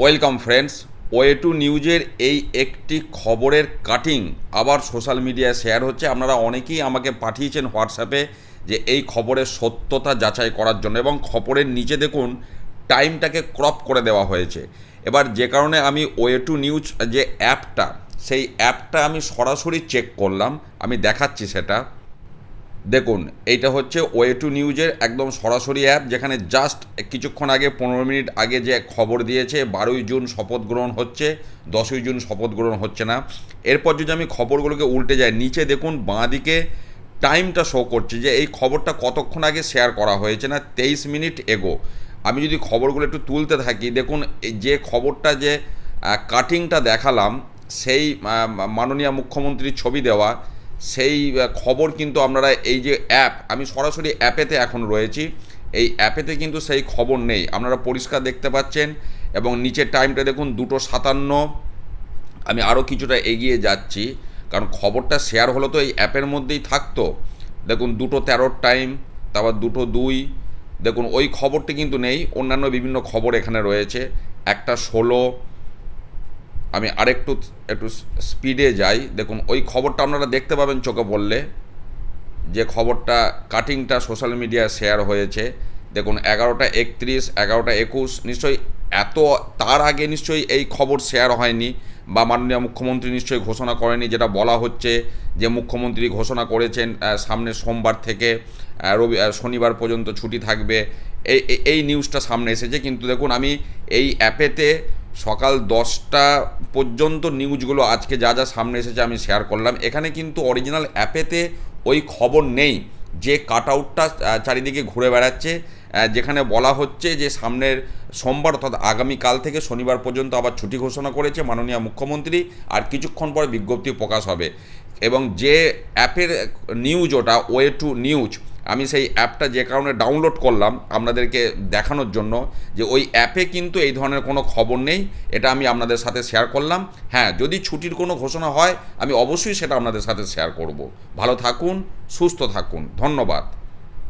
Welcome friends way to নিউজের এই একটি খবরের কাটিং আবার সোশ্যাল মিডিয়ায় শেয়ার হচ্ছে। আপনারা অনেকেই আমাকে পাঠিয়েছেন হোয়াটসঅ্যাপে যে এই খবরের সত্যতা যাচাই করার জন্য এবং খবরের নিচে দেখুন, টাইমটাকে ক্রপ করে দেওয়া হয়েছে। এবার যে কারণে আমি ওয়ে টু নিউজ যে অ্যাপটা, সেই অ্যাপটা আমি সরাসরি চেক করলাম, আমি দেখাচ্ছি সেটা। দেখুন, এইটা হচ্ছে ওয়ে টু নিউজের একদম সরাসরি অ্যাপ যেখানে জাস্ট কিছুক্ষণ আগে, পনেরো মিনিট আগে যে খবর দিয়েছে, বারোই জুন শপথ গ্রহণ হচ্ছে, দশই জুন শপথ গ্রহণ হচ্ছে না। এরপর যদি আমি খবরগুলোকে উল্টে যাই, নিচে দেখুন বাঁ দিকে টাইমটা শো করছে যে এই খবরটা কতক্ষণ আগে শেয়ার করা হয়েছে না, তেইশ মিনিট এগো আমি যদি খবরগুলো একটু তুলতে থাকি, দেখুন যে খবরটা যে কাটিংটা দেখালাম, সেই মাননীয় মুখ্যমন্ত্রীর ছবি দেওয়া সেই খবর কিন্তু আপনারা এই যে অ্যাপ আমি সরাসরি অ্যাপেতে এখন রয়েছি। এই অ্যাপেতে কিন্তু সেই খবর নেই। আপনারা পরিষ্কার দেখতে পাচ্ছেন এবং নিচের টাইমটা দেখুন, দুটো সাতান্ন। আমি আরও কিছুটা এগিয়ে যাচ্ছি, কারণ খবরটা শেয়ার হলো তো এই অ্যাপের মধ্যেই থাকতো। দেখুন, দুটো তেরোর টাইম তারপর দুটো দুই। দেখুন, ওই খবরটি কিন্তু নেই। অন্যান্য বিভিন্ন খবর এখানে রয়েছে। একটা ষোলো আমি আরেকটু, একটু স্পিডে যাই। দেখুন, ওই খবরটা আপনারা দেখতে পাবেন চোখে বললে যে খবরটা কাটিংটা সোশ্যাল মিডিয়ায় শেয়ার হয়েছে। দেখুন, এগারোটা একত্রিশ, এগারোটা একুশ, নিশ্চয়ই এত, তার আগে নিশ্চয়ই এই খবর শেয়ার হয়নি, বা মাননীয় মুখ্যমন্ত্রী নিশ্চয়ই ঘোষণা করেনি, যেটা বলা হচ্ছে যে মুখ্যমন্ত্রী ঘোষণা করেছেন সামনে সোমবার থেকে রবি শনিবার পর্যন্ত ছুটি থাকবে। এই- এই নিউজটা সামনে এসেছে। কিন্তু দেখুন, আমি এই অ্যাপেতে সকাল দশটা পর্যন্ত নিউজগুলো আজকে যা যা সামনে এসেছে আমি শেয়ার করলাম। এখানে কিন্তু অরিজিনাল অ্যাপেতে ওই খবর নেই যে কাট আউটটা চারিদিকে ঘুরে বেড়াচ্ছে। যেখানে বলা হচ্ছে যে সামনের সোমবার অর্থাৎ আগামীকাল থেকে শনিবার পর্যন্ত আবার ছুটি ঘোষণা করেছে মাননীয় মুখ্যমন্ত্রী আর কিছুক্ষণ পরে বিজ্ঞপ্তি প্রকাশ হবে। এবং যে অ্যাপের নিউজ ওটা ওয়ে টু নিউজ আমি সেই অ্যাপটা যে কারণে ডাউনলোড করলাম আপনাদেরকে দেখানোর জন্য যে ওই অ্যাপে কিন্তু এই ধরনের কোনো খবর নেই, এটা আমি আপনাদের সাথে শেয়ার করলাম। হ্যাঁ যদি ছুটির কোনো ঘোষণা হয়, আমি অবশ্যই সেটা আপনাদের সাথে শেয়ার করব। ভালো থাকুন, সুস্থ থাকুন। ধন্যবাদ।